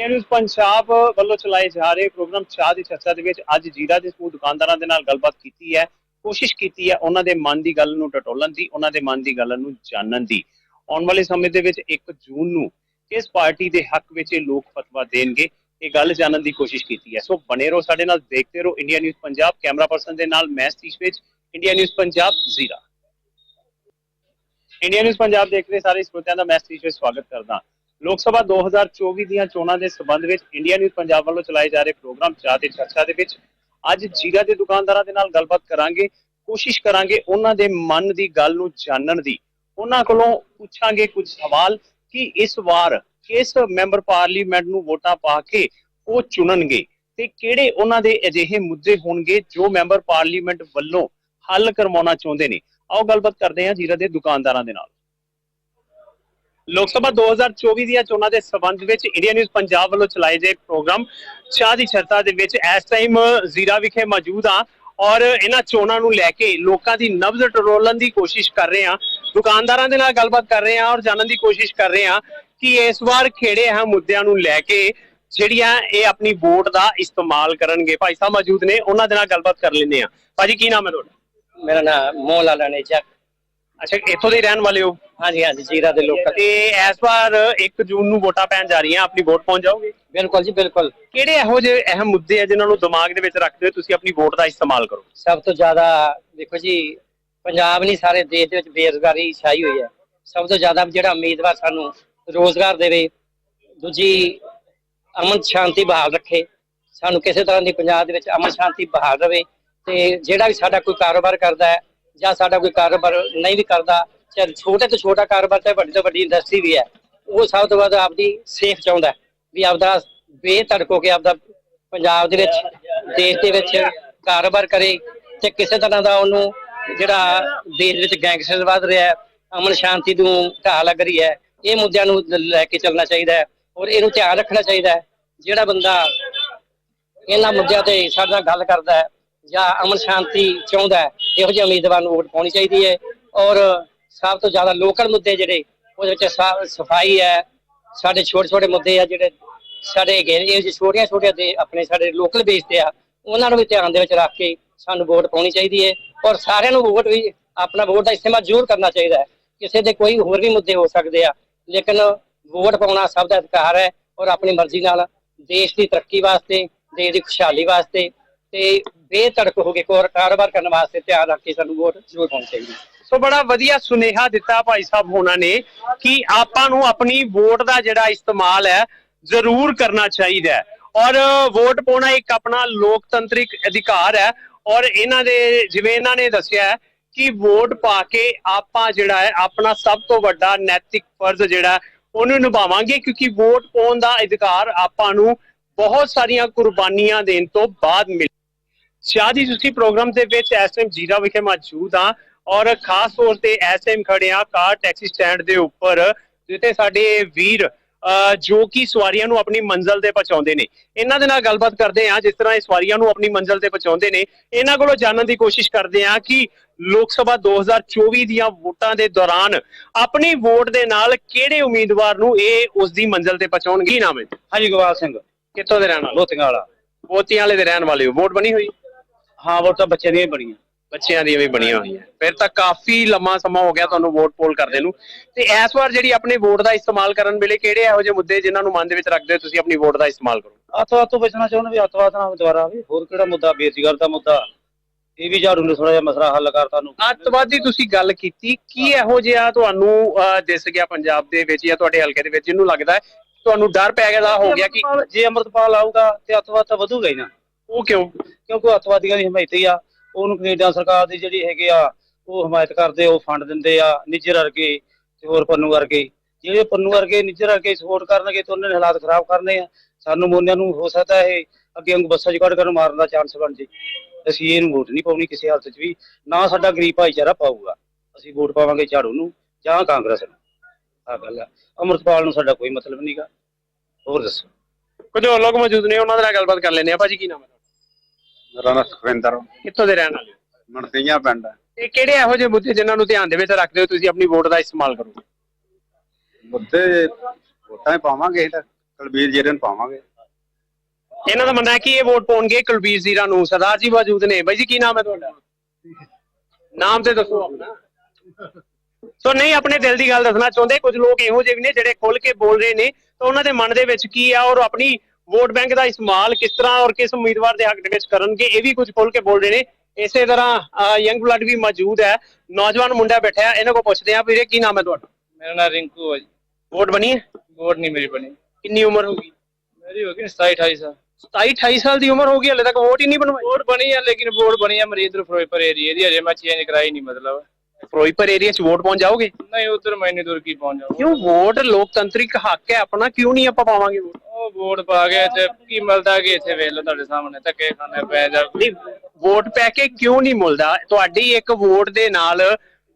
India news Punjab ਵੱਲੋਂ ਚਲਾਏ ਜਾ ਰਹੇ ਪ੍ਰੋਗਰਾਮ ਚਾਹ ਦੀ ਚਰਚਾ ਦੇ ਵਿੱਚ ਅੱਜ ਜੀਰਾ ਦੇ ਸਮੂਹ ਦੁਕਾਨਦਾਰਾਂ ਦੇ ਨਾਲ ਗੱਲਬਾਤ ਕੀਤੀ ਹੈ, ਕੋਸ਼ਿਸ਼ ਕੀਤੀ ਹੈ ਉਹਨਾਂ ਦੇ ਮਨ ਦੀ ਗੱਲ ਨੂੰ ਟਟੋਲਣ ਦੀ, ਉਹਨਾਂ ਦੇ ਮਨ ਦੀ ਗੱਲ ਨੂੰ ਜਾਣਨ ਦੀ। ਆਉਣ ਵਾਲੇ ਸਮੇਂ ਦੇ ਵਿੱਚ 1 ਜੂਨ ਨੂੰ ਕਿਸ ਪਾਰਟੀ ਦੇ ਹੱਕ ਵਿੱਚ ਇਹ ਲੋਕ ਫਤਵਾ ਦੇਣਗੇ, ਇਹ ਗੱਲ ਜਾਣਨ ਦੀ ਕੋਸ਼ਿਸ਼ ਕੀਤੀ ਹੈ। ਸੋ ਬਣੇ ਰਹੋ ਸਾਡੇ ਨਾਲ, ਦੇਖਦੇ ਰਹੋ India news Punjab, camera person ਦੇ ਨਾਲ ਮੈਂ ਸਤੀਸ਼ ਵਿੱਚ, India news Punjab, Zira. India news Punjab ਦੇਖ ਰਹੇ ਸਾਰੇ ਸਰੋਤਿਆਂ ਦਾ ਮੈਂ ਸਤੀਸ਼ ਵਿੱਚ ਸਵਾਗਤ ਕਰਦਾ। ਲੋਕ ਸਭਾ 2024 ਦੀਆਂ ਚੋਣਾਂ ਦੇ ਸੰਬੰਧ ਵਿੱਚ ਇੰਡੀਆ ਨਿਊਜ਼ ਪੰਜਾਬ ਵੱਲੋਂ ਚਲਾਏ ਜਾ ਰਹੇ ਪ੍ਰੋਗਰਾਮ ਚਾਹ ਤੇ ਚਰਚਾ ਦੇ ਵਿੱਚ ਅੱਜ ਜੀਰਾ ਦੇ ਦੁਕਾਨਦਾਰਾਂ ਦੇ ਨਾਲ ਗੱਲਬਾਤ ਕਰਾਂਗੇ, ਕੋਸ਼ਿਸ਼ ਕਰਾਂਗੇ ਉਹਨਾਂ ਦੇ ਮਨ ਦੀ ਗੱਲ ਨੂੰ ਜਾਣਨ ਦੀ। ਉਹਨਾਂ ਕੋਲੋਂ ਪੁੱਛਾਂਗੇ ਕੁਝ ਸਵਾਲ ਕਿ ਇਸ ਵਾਰ ਕਿਸ ਮੈਂਬਰ ਪਾਰਲੀਮੈਂਟ ਨੂੰ ਵੋਟਾਂ ਪਾ ਕੇ ਉਹ ਚੁਣਨਗੇ ਤੇ ਕਿਹੜੇ ਉਹਨਾਂ ਦੇ ਅਜਿਹੇ ਮੁੱਦੇ ਹੋਣਗੇ ਜੋ ਮੈਂਬਰ ਪਾਰਲੀਮੈਂਟ ਵੱਲੋਂ ਹੱਲ ਕਰਵਾਉਣਾ ਚਾਹੁੰਦੇ ਨੇ। ਆਓ ਗੱਲਬਾਤ ਕਰਦੇ ਹਾਂ ਜੀਰਾ ਦੇ ਦੁਕਾਨਦਾਰਾਂ ਦੇ ਨਾਲ। ਲੋਕ ਸਭਾ 2024 ਦੀਆਂ ਚੋਣਾਂ ਦੇ ਸਬੰਧ ਵਿੱਚ ਇੰਡੀਆ ਨਿਊਜ਼ ਪੰਜਾਬ ਵੱਲੋਂ ਚਲਾਏ ਗਏ ਪ੍ਰੋਗਰਾਮ ਚਾਹ ਦੀ ਚਰਚਾ ਦੇ ਵਿੱਚ ਇਸ ਟਾਈਮ ਜ਼ੀਰਾ ਵਿਖੇ ਮੌਜੂਦ ਆ ਔਰ ਇਹਨਾਂ ਚੋਣਾਂ ਨੂੰ ਲੈ ਕੇ ਲੋਕਾਂ ਦੀ ਨਬਜ਼ ਟਰੋਲਣ ਦੀ ਕੋਸ਼ਿਸ਼ ਕਰ ਰਹੇ ਹਾਂ। ਦੁਕਾਨਦਾਰਾਂ ਦੇ ਨਾਲ ਗੱਲਬਾਤ ਕਰ ਰਹੇ ਹਾਂ ਔਰ ਜਾਣਨ ਦੀ ਕੋਸ਼ਿਸ਼ ਕਰ ਰਹੇ ਹਾਂ ਕਿ ਇਸ ਵਾਰ ਖੇੜੇ ਅਹਿਮ ਮੁੱਦਿਆਂ ਨੂੰ ਲੈ ਕੇ ਜਿਹੜੀਆਂ ਇਹ ਆਪਣੀ ਵੋਟ ਦਾ ਇਸਤੇਮਾਲ ਕਰਨਗੇ। ਭਾਈ ਸਾਹਿਬ ਮੌਜੂਦ ਨੇ, ਉਹਨਾਂ ਦੇ ਨਾਲ ਗੱਲਬਾਤ ਕਰ ਲੈਂਦੇ ਆ ਭਾਜੀ, ਕੀ ਨਾਮ ਹੈ ਤੁਹਾਡਾ? ਮੇਰਾ ਨਾਮ ਮੋਹਨ ਲਾਲ ਨੇਜਾ ਅੱਛਾ ਇੱਥੋਂ ਦੇ ਹੀ ਰਹਿਣ ਵਾਲੇ ਹੋ? ਹਾਂਜੀ ਹਾਂਜੀ ਜੀਰਾ ਦੇ ਲੋਕ ਤੇ ਇਸ ਵਾਰ 1 ਜੂਨ ਨੂੰ ਵੋਟਾਂ ਪੈਣ ਜਾ ਰਹੀਆਂ ਆਪਣੀ ਵੋਟ ਪਹੁੰਚ ਜਾਓਗੇ? ਬਿਲਕੁਲ ਜੀ ਬਿਲਕੁਲ। ਕਿਹੜੇ ਇਹੋ ਜਿਹੇ ਅਹਿਮ ਮੁੱਦੇ ਆ ਜਿਨ੍ਹਾਂ ਨੂੰ ਦਿਮਾਗ ਦੇ ਵਿੱਚ ਰੱਖਦੇ ਹੋਏ ਤੁਸੀਂ ਆਪਣੀ ਵੋਟ ਦਾ ਇਸਤੇਮਾਲ ਕਰੋ? ਸਭ ਤੋਂ ਜ਼ਿਆਦਾ ਦੇਖੋ ਜੀ ਪੰਜਾਬ ਨਹੀਂ ਸਾਰੇ ਦੇਸ਼ ਦੇ ਵਿੱਚ ਬੇਰੁਜ਼ਗਾਰੀ ਛਾਈ ਹੋਈ ਹੈ। ਸਭ ਤੋਂ ਜ਼ਿਆਦਾ ਜਿਹੜਾ ਉਮੀਦਵਾਰ ਸਾਨੂੰ ਰੋਜ਼ਗਾਰ ਦੇਵੇ ਦੂਜੀ ਅਮਨ ਸ਼ਾਂਤੀ ਬਹਾਲ ਰੱਖੇ। ਸਾਨੂੰ ਕਿਸੇ ਤਰ੍ਹਾਂ ਦੀ ਪੰਜਾਬ ਦੇ ਵਿੱਚ ਅਮਨ ਸ਼ਾਂਤੀ ਬਹਾਲ ਰਵੇ ਤੇ ਜਿਹੜਾ ਵੀ ਸਾਡਾ ਕੋਈ ਕਾਰੋਬਾਰ ਕਰਦਾ ਹੈ ਜਾਂ ਸਾਡਾ ਕੋਈ ਕਾਰੋਬਾਰ ਨਹੀਂ ਵੀ ਕਰਦਾ ਚਾਹੇ ਛੋਟੇ ਤੋਂ ਛੋਟਾ ਕਾਰੋਬਾਰ ਚਾਹੇ ਵੱਡੀ ਤੋਂ ਵੱਡੀ ਇੰਡਸਟਰੀ ਵੀ ਹੈ, ਉਹ ਸਭ ਤੋਂ ਵੱਧ ਆਪਦੀ ਸੇਫ ਚਾਹੁੰਦਾ ਵੀ ਆਪਦਾ ਬੇਧੜਕ ਹੋ ਕੇ ਆਪਦਾ ਪੰਜਾਬ ਦੇ ਵਿੱਚ, ਦੇਸ਼ ਦੇ ਵਿੱਚ ਕਾਰੋਬਾਰ ਕਰੇ ਤੇ ਕਿਸੇ ਤਰ੍ਹਾਂ ਦਾ ਉਹਨੂੰ ਜਿਹੜਾ ਦੇਸ਼ ਵਿੱਚ ਗੈਂਗਸਟਰ ਵੱਧ ਰਿਹਾ ਹੈ, ਅਮਨ ਸ਼ਾਂਤੀ ਨੂੰ ਢਾਹ ਲੱਗ ਰਹੀ ਹੈ, ਇਹ ਮੁੱਦਿਆਂ ਨੂੰ ਲੈ ਕੇ ਚੱਲਣਾ ਚਾਹੀਦਾ ਹੈ ਔਰ ਇਹਨੂੰ ਧਿਆਨ ਰੱਖਣਾ ਚਾਹੀਦਾ ਹੈ। ਜਿਹੜਾ ਬੰਦਾ ਇਹਨਾਂ ਮੁੱਦਿਆਂ ਤੇ ਸਾਡੇ ਨਾਲ ਗੱਲ ਕਰਦਾ ਹੈ ਜਾਂ ਅਮਨ ਸ਼ਾਂਤੀ ਚਾਹੁੰਦਾ ਹੈ, ਇਹੋ ਜਿਹੇ ਉਮੀਦਵਾਰ ਨੂੰ ਵੋਟ ਪਾਉਣੀ ਚਾਹੀਦੀ ਹੈ ਔਰ ਸਭ ਤੋਂ ਜ਼ਿਆਦਾ ਲੋਕਲ ਮੁੱਦੇ ਜਿਹੜੇ, ਉਹਦੇ ਵਿੱਚ ਸਫ਼ਾਈ ਹੈ, ਸਾਡੇ ਛੋਟੇ ਛੋਟੇ ਮੁੱਦੇ ਆ ਜਿਹੜੇ ਸਾਡੇ ਇਹ ਛੋਟੀਆਂ ਛੋਟੀਆਂ ਦੇ ਆਪਣੇ ਸਾਡੇ ਲੋਕਲ ਬੇਸ ਤੇ ਆ, ਉਹਨਾਂ ਨੂੰ ਵੀ ਧਿਆਨ ਦੇ ਵਿੱਚ ਰੱਖ ਕੇ ਸਾਨੂੰ ਵੋਟ ਪਾਉਣੀ ਚਾਹੀਦੀ ਹੈ ਔਰ ਸਾਰਿਆਂ ਨੂੰ ਵੋਟ ਵੀ ਆਪਣਾ ਵੋਟ ਦਾ ਇਸਤੇਮਾਲ ਜ਼ਰੂਰ ਕਰਨਾ ਚਾਹੀਦਾ ਹੈ, ਕਿਸੇ ਦੇ ਕੋਈ ਹੋਰ ਵੀ ਮੁੱਦੇ ਹੋ ਸਕਦੇ ਆ, ਲੇਕਿਨ ਵੋਟ ਪਾਉਣਾ ਸਭ ਦਾ ਅਧਿਕਾਰ ਹੈ ਔਰ ਆਪਣੀ ਮਰਜ਼ੀ ਨਾਲ ਦੇਸ਼ ਦੀ ਤਰੱਕੀ ਵਾਸਤੇ, ਦੇਸ਼ ਦੀ ਖੁਸ਼ਹਾਲੀ ਵਾਸਤੇ ਤੇ ਬੇਤੜਕ ਹੋ ਕੇ ਕੋਰ- ਕਾਰੋਬਾਰ ਕਰਨ ਵਾਸਤੇ ਧਿਆਨ ਰੱਖ ਕੇ ਸਾਨੂੰ ਵੋਟ ਜ਼ਰੂਰ ਪਾਉਣੀ ਚਾਹੀਦੀ। ਹੈ ਸੋ ਬੜਾ ਵਧੀਆ ਸੁਨੇਹਾ ਦਿੱਤਾ ਭਾਈ ਸਾਹਿਬ ਹੋਣਾ ਨੇ ਕਿ ਆਪਾਂ ਨੂੰ ਆਪਣੀ ਵੋਟ ਦਾ ਜਿਹੜਾ ਇਸਤੇਮਾਲ ਹੈ ਜ਼ਰੂਰ ਕਰਨਾ ਚਾਹੀਦਾ ਹੈ। ਔਰ ਵੋਟ ਪਾਉਣਾ ਇੱਕ ਆਪਣਾ ਲੋਕਤੰਤਰਿਕ ਅਧਿਕਾਰ ਹੈ ਔਰ ਇਹਨਾਂ ਦੇ ਜਿਵੇਂ ਇਹਨਾਂ ਨੇ ਦੱਸਿਆ ਹੈ ਕਿ ਵੋਟ ਪਾ ਕੇ ਆਪਾਂ ਜਿਹੜਾ ਹੈ ਆਪਣਾ ਸਭ ਤੋਂ ਵੱਡਾ ਨੈਤਿਕ ਫਰਜ਼ ਜਿਹੜਾ ਹੈ, ਉਹਨੂੰ ਨਿਭਾਵਾਂਗੇ ਕਿਉਂਕਿ ਵੋਟ ਪਾਉਣ ਦਾ ਅਧਿਕਾਰ ਆਪਾਂ ਨੂੰ ਬਹੁਤ ਸਾਰੀਆਂ ਕੁਰਬਾਨੀਆਂ ਦੇਣ ਤੋਂ ਬਾਅਦ ਮਿਲ ਸ਼ਾਦੀ ਤੁਸੀਂ ਪ੍ਰੋਗਰਾਮ ਦੇ ਵਿੱਚ ਇਸ ਟਾਈਮ ਜੀਰਾ ਵਿਖੇ ਮੌਜੂਦ ਆ ਔਰ ਖਾਸ ਤੌਰ ਤੇ ਇਸ ਟਾਈਮ ਖੜੇ ਆ ਕਾਰ ਟੈਕਸੀ ਸਟੈਂਡ ਦੇ ਉੱਪਰ ਜਿੱਥੇ ਸਾਡੇ ਵੀਰ ਜੋ ਕਿ ਸਵਾਰੀਆਂ ਨੂੰ ਆਪਣੀ ਮੰਜ਼ਲ ਤੇ ਪਹੁੰਚਾਉਂਦੇ ਨੇ। ਇਹਨਾਂ ਦੇ ਨਾਲ ਗੱਲਬਾਤ ਕਰਦੇ ਆ ਜਿਸ ਤਰ੍ਹਾਂ ਇਹ ਸਵਾਰੀਆਂ ਨੂੰ ਆਪਣੀ ਮੰਜ਼ਲ ਤੇ ਪਹੁੰਚਾਉਂਦੇ ਨੇ। ਇਹਨਾਂ ਕੋਲੋਂ ਜਾਣਨ ਦੀ ਕੋਸ਼ਿਸ਼ ਕਰਦੇ ਆ ਕਿ ਲੋਕ ਸਭਾ 2024 ਦੀਆਂ ਵੋਟਾਂ ਦੇ ਦੌਰਾਨ ਆਪਣੀ ਵੋਟ ਦੇ ਨਾਲ ਕਿਹੜੇ ਉਮੀਦਵਾਰ ਨੂੰ ਇਹ ਉਸ ਦੀ ਮੰਜ਼ਲ ਤੇ ਪਹੁੰਚਾਉਣਗੇ? ਨਾਮ ਹੈ ਹਾਂਜੀ ਗੋਪਾਲ ਸਿੰਘ। ਕਿੱਥੋਂ ਦੇ ਰਹਿਣ ਵਾਲੇ? ਲੋਤੀਆਂ ਵਾਲਾ। ਪੋਤੀਆਂ ਵਾਲੇ ਦੇ ਰਹਿਣ ਵਾਲੇ ਵੋਟ ਬਣੀ ਹੋਈ? ਹਾਂ ਵੋਟਾਂ ਬੱਚੇ ਦੀਆਂ ਹੀ ਬਣੀਆਂ। ਬੱਚਿਆਂ ਦੀਆਂ ਵੀ ਬਣੀਆਂ ਹੋਈਆਂ। ਫਿਰ ਤਾਂ ਕਾਫੀ ਲੰਮਾ ਸਮਾਂ ਹੋ ਗਿਆ ਤੁਹਾਨੂੰ ਵੋਟ ਪੋਲ ਕਰਦੇ ਨੂੰ। ਤੇ ਇਸ ਵਾਰ ਜਿਹੜੀ ਆਪਣੇ ਵੋਟ ਦਾ ਇਸਤੇਮਾਲ ਕਰਨ ਵੇਲੇ ਕਿਹੜੇ ਇਹੋ ਜਿਹੇ ਮੁੱਦੇ ਜਿਨ੍ਹਾਂ ਨੂੰ ਮਨ ਦੇ ਵਿੱਚ ਰੱਖਦੇ ਹੋ ਤੁਸੀਂ ਆਪਣੀ ਵੋਟ ਦਾ ਇਸਤੇਮਾਲ ਕਰੋ? ਅੱਤਵਾਦ ਤੋਂ ਬਚਣਾ ਚਾਹੁੰਦੇ ਵੀ ਅੱਤਵਾਦ ਨਾਲ ਦੁਬਾਰਾ ਆਵੇ ਹੋਰ ਕਿਹੜਾ ਮੁੱਦਾ? ਬੇਰੁਜ਼ਗਾਰ ਦਾ ਮੁੱਦਾ। ਇਹ ਵੀ ਝਾੜੂ ਨੇ ਥੋੜਾ ਜਿਹਾ ਮਸਲਾ ਹੱਲ ਕਰਤਾ ਨੂੰ ਅੱਤਵਾਦੀ ਤੁਸੀਂ ਗੱਲ ਕੀਤੀ ਕੀ ਇਹੋ ਜਿਹਾ ਤੁਹਾਨੂੰ ਦਿਸ ਗਿਆ ਪੰਜਾਬ ਦੇ ਵਿੱਚ ਜਾਂ ਤੁਹਾਡੇ ਹਲਕੇ ਦੇ ਵਿੱਚ? ਜਿਹਨੂੰ ਲੱਗਦਾ ਤੁਹਾਨੂੰ ਡਰ ਪੈ ਗਿਆ ਦਾ ਹੋ ਗਿਆ ਕਿ ਜੇ ਅੰਮ੍ਰਿਤਪਾਲ ਆਊਗਾ ਤੇ ਅੱਤਵਾਦ ਤਾਂ ਵਧੂਗਾ ਹੀ ਨਾ। ਉਹ ਕਿਉਂ? ਕਿਉਂਕਿ ਅੱਤਵਾਦੀਆਂ ਦੀ ਹਮਾਇਤੀ ਆ। ਉਹਨੂੰ ਕੈਨੇਡਾ ਸਰਕਾਰ ਦੀ ਜਿਹੜੀ ਹੈਗੇ ਆ, ਉਹ ਹਮਾਇਤ ਕਰਦੇ, ਉਹ ਫੰਡ ਦਿੰਦੇ ਆ, ਨਿੱਜਰ ਵਰਗੇ ਤੇ ਹੋਰ ਪੰਨੂ ਵਰਗੇ। ਜਿਹੜੇ ਪੰਨੂ ਵਰਗੇ, ਨਿੱਜਰ ਵਰਗੇ ਸਪੋਰਟ ਕਰਨਗੇ ਤਾਂ ਉਹਨਾਂ ਨੇ ਹਾਲਾਤ ਖਰਾਬ ਕਰਨੇ ਆ। ਸਾਨੂੰ ਮੋਨਿਆਂ ਨੂੰ ਹੋ ਸਕਦਾ ਇਹ ਅੱਗੇ ਵਾਂਗੂ ਬੱਸਾਂ 'ਚ ਕੱਢ ਕੇ ਮਾਰਨ ਦਾ ਚਾਂਸ ਬਣ ਜੇ। ਅਸੀਂ ਇਹਨੂੰ ਵੋਟ ਨਹੀਂ ਪਾਉਣੀ ਕਿਸੇ ਹਾਲਤ 'ਚ ਵੀ। ਨਾ ਸਾਡਾ ਗਰੀਬ ਭਾਈਚਾਰਾ ਪਾਊਗਾ। ਅਸੀਂ ਵੋਟ ਪਾਵਾਂਗੇ ਝਾੜੂ ਨੂੰ ਜਾਂ ਕਾਂਗਰਸ ਨੂੰ। ਆ ਗੱਲ ਆ। ਅੰਮ੍ਰਿਤਪਾਲ ਨੂੰ ਸਾਡਾ ਕੋਈ ਮਤਲਬ ਨਹੀਂਗਾ ਹੋਰ ਦੱਸੋ। ਕੁਝ ਹੋਰ ਲੋਕ ਮੌਜੂਦ ਨੇ, ਉਹਨਾਂ ਦੇ ਨਾਲ ਗੱਲਬਾਤ ਕਰ ਲੈਂਦੇ ਆ ਭਾਜੀ, ਕੀ ਨਾਮ ਹੈ ਮੇਰਾ ਨਾਮ ਸੁਖਵਿੰਦਰ। ਕਿੱਥੋਂ ਦੇ ਰਹਿਣ ਵਾਲੇ ਹੋ? ਪਿੰਡ। ਹੈ ਤੇ ਕਿਹੜੇ ਇਹੋ ਜਿਹੇ ਮੁੱਦੇ ਜਿਨ੍ਹਾਂ ਨੂੰ ਧਿਆਨ ਦੇ ਵਿੱਚ ਰੱਖਦੇ ਹੋ ਤੁਸੀਂ ਆਪਣੀ ਵੋਟ ਦਾ ਇਸਤੇਮਾਲ ਕਰੋਗੇ ਮੁੱਦੇ ਵੋਟਾਂ ਹੀ ਪਾਵਾਂਗੇ ਅਸੀਂ ਤਾਂ ਕੁਲਬੀਰ ਜੀਰਨ ਪਾਵਾਂਗੇ। ਇਹਨਾਂ ਦਾ ਮੰਨਣਾ ਹੈ ਕਿ ਇਹ ਵੋਟ ਪਾਉਣਗੇ ਕੁਲਬੀਰ ਜ਼ੀਰਾ ਨੂੰ। ਸਰਦਾਰ ਜੀ ਮੌਜੂਦ ਨੇ। ਬਾਈ ਜੀ ਕੀ ਨਾਮ ਹੈ ਤੁਹਾਡਾ? ਨਾਮ ਤੇ ਦੱਸੋ ਆਪਣਾ। ਸੋ ਨਹੀਂ ਆਪਣੇ ਦਿਲ ਦੀ ਗੱਲ ਦੱਸਣਾ ਚਾਹੁੰਦੇ। ਕੁਝ ਲੋਕ ਇਹੋ ਜਿਹੇ ਵੀ ਨੇ ਜਿਹੜੇ ਖੁੱਲ ਕੇ ਬੋਲ ਰਹੇ ਨੇ। ਤਾਂ ਉਹਨਾਂ ਦੇ ਮਨ ਦੇ ਵਿੱਚ ਕੀ ਆ ਔਰ ਆਪਣੀ ਵੋਟ ਬੈਂਕ ਦਾ ਇਸਤੇਮਾਲ ਕਿਸ ਤਰ੍ਹਾਂ ਔਰ ਕਿਸ ਉਮੀਦਵਾਰ ਦੇ ਹੱਕ ਦੇ ਵਿੱਚ ਕਰਨਗੇ ਇਹ ਵੀ ਕੁਝ ਖੁੱਲ ਕੇ ਬੋਲ ਰਹੇ ਨੇ। ਇਸੇ ਤਰ੍ਹਾਂ ਯੰਗ ਬਲੱਡ ਵੀ ਮੌਜੂਦ ਹੈ। ਨੌਜਵਾਨ ਮੁੰਡਾ ਬੈਠਾ ਹੈ ਇਹਨਾਂ ਕੋਲ ਪੁੱਛਦੇ ਆ ਵੀਰੇ ਕੀ ਨਾਮ ਹੈ ਤੁਹਾਡਾ? ਮੇਰਾ ਨਾਮ ਰਿੰਕੂ ਹੈ ਜੀ। ਵੋਟ ਬਣੀ ਹੈ? ਵੋਟ ਨਹੀਂ ਮੇਰੀ ਬਣੀ। ਕਿੰਨੀ ਉਮਰ ਹੋ ਗਈ? ਮੇਰੀ ਹੋ ਗਈ 27 28 ਸਾਲ। 27 28 ਸਾਲ ਦੀ ਉਮਰ ਹੋ ਗਈ ਹਲੇ ਤੱਕ ਵੋਟ ਹੀ ਨਹੀਂ ਬਣਵਾਈ। ਵੋਟ ਬਣੀ ਹੈ ਲੇਕਿਨ ਵੋਟ ਬਣੀ ਹੈ ਮਰੀਦਪੁਰ ਫਿਰੋਜ਼ਪੁਰ ਏਰੀਆ ਦੀ। ਅਜੇ ਮੈਂ ਚੇਂਜ ਕਰਾਈ ਨਹੀਂ ਮਤਲਬ। ਫਿਰੋਜ਼ਪੁਰ ਏਰੀਆ 'ਚ ਵੋਟ ਪਹੁੰਚ ਜਾਓਗੇ? ਨਹੀਂ ਉਧਰ ਮੈਂ ਇੰਨੀ ਦੂਰ ਕੀ ਪਹੁੰਚ ਜਾਵਾਂ ਕਿਉਂ? ਵੋਟ ਲੋਕਤੰਤਰਿਕ ਹੱਕ ਹੈ ਆਪਣਾ ਕਿਉਂ ਨਹੀਂ ਆਪਾਂ ਪਾਵਾਂਗੇ ਵੋਟ? ਉਹ ਵੋਟ ਪਾ ਕੇ ਤੇ ਕੀ ਮਿਲਦਾ ਕਿ ਇੱਥੇ ਵੇਖ ਲਓ ਤੁਹਾਡੇ ਸਾਹਮਣੇ ਧੱਕੇ ਖਾਣੇ ਪੈ ਜਾ ਨਹੀਂ ਵੋਟ ਪੈ ਕੇ ਕਿਉਂ ਨਹੀਂ ਮਿਲਦਾ? ਤੁਹਾਡੀ ਇੱਕ ਵੋਟ ਦੇ ਨਾਲ